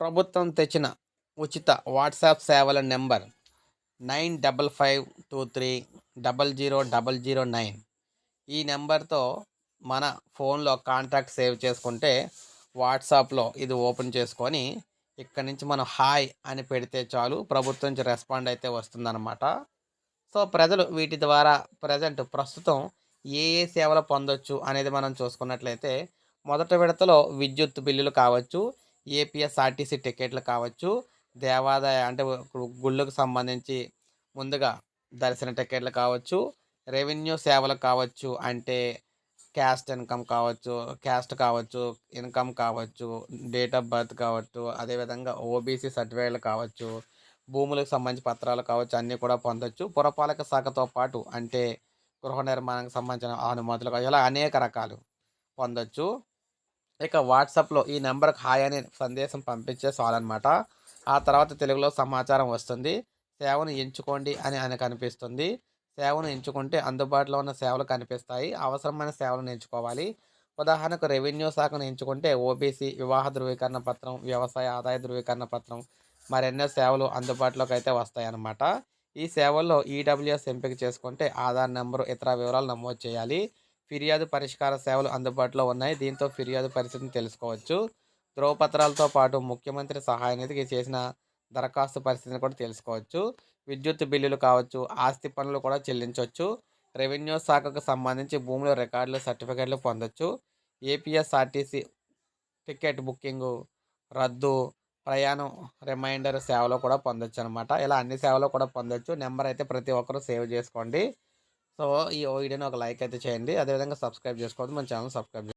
ప్రభుత్వం తెచ్చిన ఉచిత వాట్సాప్ సేవల number nine double five two three double zero double zero nine. ఈ నెంబర్తో మన ఫోన్లో కాంటాక్ట్ సేవ్ చేసుకుంటే వాట్సాప్లో ఇది ఓపెన్ చేసుకొని ఇక్కడ నుంచి మనం హాయ్ అని పెడితే చాలు ప్రభుత్వం నుంచి రెస్పాండ్ అయితే వస్తుందన్నమాట. సో ప్రజలు వీటి ద్వారా ప్రజెంట్ ప్రస్తుతం ఏ ఏ సేవలు పొందొచ్చు అనేది మనం చూసుకున్నట్లయితే మొదటి విడతలో విద్యుత్ బిల్లులు కావచ్చు ఏపీఎస్ఆర్టీసీ టికెట్లు కావచ్చు దేవాదాయ అంటే గుళ్ళకు సంబంధించి ముందుగా దర్శన టికెట్లు కావచ్చు రెవెన్యూ సేవలు కావచ్చు అంటే క్యాస్ట్ ఇన్కమ్ కావచ్చు క్యాస్ట్ కావచ్చు ఇన్కమ్ కావచ్చు డేట్ ఆఫ్ బర్త్ కావచ్చు అదేవిధంగా ఓబీసీ సర్టిఫికేట్లు కావచ్చు భూములకు సంబంధించి పత్రాలు కావచ్చు అన్నీ కూడా పొందొచ్చు. పురపాలక శాఖతో పాటు అంటే గృహ నిర్మాణానికి సంబంధించిన అనుమతులు ఇలా అనేక రకాలు పొందొచ్చు. ఇక వాట్సాప్లో ఈ నెంబర్కి హాయ్ అనే సందేశం పంపించే చాలన్నమాట ఆ తర్వాత తెలుగులో సమాచారం వస్తుంది. సేవను ఎంచుకోండి అని ఆయన కనిపిస్తుంది సేవను ఎంచుకుంటే అందుబాటులో ఉన్న సేవలు కనిపిస్తాయి. అవసరమైన సేవలను ఎంచుకోవాలి. ఉదాహరణకు రెవెన్యూ శాఖను ఎంచుకుంటే ఓబీసీ వివాహ ధృవీకరణ పత్రం వ్యవసాయ ఆదాయ ధృవీకరణ పత్రం మరెన్నో సేవలు అందుబాటులోకి అయితే వస్తాయన్నమాట ఈ సేవల్లో ఈడబ్ల్యూఎస్ ఎంపిక చేసుకుంటే ఆధార్ నెంబరు ఇతర వివరాలు నమోదు చేయాలి. ఫిర్యాదు పరిష్కార సేవలు అందుబాటులో ఉన్నాయి. దీంతో ఫిర్యాదు పరిస్థితిని తెలుసుకోవచ్చు. ధ్రువపత్రాలతో పాటు ముఖ్యమంత్రి సహాయ నిధికి చేసిన దరఖాస్తు పరిస్థితిని కూడా తెలుసుకోవచ్చు. విద్యుత్ బిల్లులు కావచ్చు ఆస్తి పనులు కూడా చెల్లించవచ్చు. రెవెన్యూ శాఖకు సంబంధించి భూముల రికార్డులు సర్టిఫికేట్లు పొందొచ్చు. ఏపీఎస్ఆర్టీసీ టికెట్ బుకింగు రద్దు ప్రయాణం రిమైండర్ సేవలో కూడా పొందొచ్చు అనమాట ఇలా అన్ని సేవలు కూడా పొందొచ్చు. నెంబర్ అయితే ప్రతి ఒక్కరూ సేవ్ చేసుకోండి. సో ఈ వీడియోని ఒక లైక్ అయితే చేయండి. అదేవిధంగా సబ్స్క్రైబ్ చేసుకోవద్దు. మన ఛానల్ సబ్స్క్రైబ్